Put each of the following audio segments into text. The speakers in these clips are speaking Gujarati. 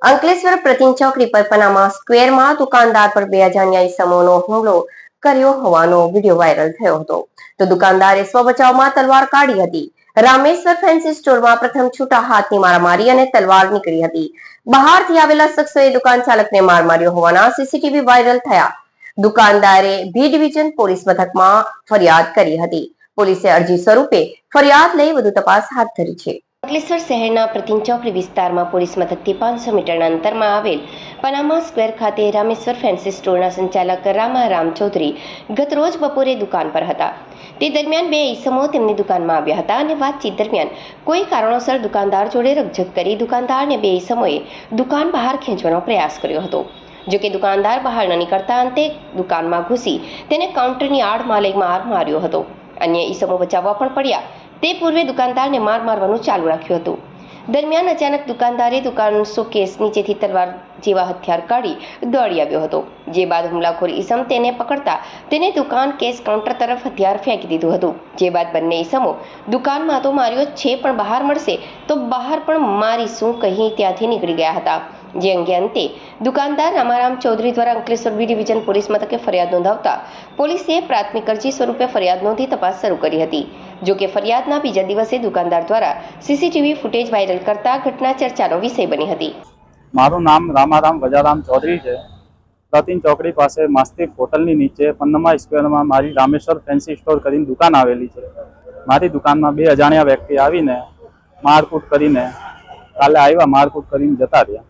અંકલેશ્વર પ્રતિંચોક રિપરપનામાં સ્ક્વેરમાં દુકાનદાર પર બે અજાણ્યા ઇસમોનો હુમલો કર્યો હોવાનો વીડિયો વાયરલ થયો હતો. તો દુકાનદારે સ્વ બચાવમાં તલવાર કાઢી હતી. રામેશ્વર ફેન્સી સ્ટોરમાં પ્રથમ છૂટા હાથની મારામારી અને તલવાર નીકળી હતી. બહારથી આવેલા શખ્સોએ દુકાન ચાલકને માર માર્યો હોવાના સીસીટીવી વાયરલ થયા. દુકાનદારે બી ડિવિઝન પોલીસ મથકમાં ફરિયાદ કરી હતી. પોલીસે અરજી સ્વરૂપે ફરિયાદ લઈ વધુ તપાસ હાથ ધરી છે. અંકલેશ્વર શહેરના પ્રતિન ચોકડી વિસ્તારમાં પોલીસ મથકથી પાંચસો મીટરના અંતરમાં આવેલ પનામા સ્ક્વેર ખાતે રામેશ્વર ફેન્સી સ્ટોરના સંચાલક રામા રામ ચૌધરી ગત રોજ બપોરે દુકાન પર હતા. તે દરમિયાન બે ઈસમો તેમની દુકાનમાં આવ્યા હતા અને વાતચીત દરમિયાન કોઈ કારણોસર દુકાનદાર જોડે રકઝક કરી દુકાનદારને બે ઈસમોએ દુકાન બહાર ખેંચવાનો પ્રયાસ કર્યો હતો. જો કે દુકાનદાર બહાર ન નીકળતા અંતે દુકાનમાં ઘૂસી તેને કાઉન્ટરની આડમાં લઈ માર માર્યો હતો. અન્ય ઈસમો બચાવવા પણ પડ્યા. તે પૂર્વે દુકાનદારને માર મારવાનું ચાલુ રાખ્યું હતું. દરમિયાન અચાનક દુકાનદારે દુકાન શોકેસ નીચેથી તલવાર જેવા હથિયાર કાઢી દોડી આવ્યો હતો. જે બાદ હુમલાખોર ઈસમ તેને પકડતા તેને દુકાન કેસ કાઉન્ટર તરફ હથિયાર ફેંકી દીધું હતું. જે બાદ બંને ઈસમો દુકાનમાં તો માર્યો છે, પણ બહાર મળશે તો બહાર પણ મારીશું કહી ત્યાંથી નીકળી ગયા હતા. જે અંગે અંતે દુકાનદાર રામારામ ચૌધરી દ્વારા અંકલેશ્વર બી ડિવિઝન પોલીસ મથકે ફરિયાદ નોંધાવતા પોલીસે પ્રાથમિક અરજી સ્વરૂપે ફરિયાદ નોંધી તપાસ શરૂ કરી હતી. જો કે ફરિયાદના બીજા દિવસે દુકાનદાર દ્વારા સીસીટીવી ફૂટેજ વાયરલ કરતા ઘટના ચર્ચાનો વિષય બની હતી. મારું નામ રામારામ ગજારામ ચૌધરી છે. પ્રતિન ચોકડી પાસે માસ્તિક હોટલની નીચે પન્નમા સ્ક્વેરમાં મારી રામેશ્વર ફેન્સી સ્ટોર કરીને દુકાન આવેલી છે. મારી દુકાનમાં બે અજાણ્યા વ્યક્તિ આવીને મારકૂટ કરીને કાલે આવ્યા, મારકૂટ કરીને જતા રહ્યા.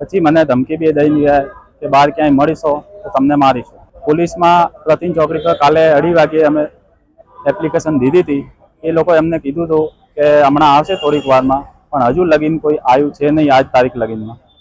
પછી મને ધમકી બી દઈ ગયા કે બહાર ક્યાંય મળીશો તો તમને મારીશું. પોલીસમાં પ્રતિન ચોકડી પર કાલે અઢી વાગે અમે એપ્લિકેશન દીધી હતી, એ લોકો એમને કીધું હતું કે હમણાં આવશે થોડીક વારમાં, પણ હજુ લગીન કોઈ આવ્યું છે નહીં, આજ તારીખ લગીનમાં.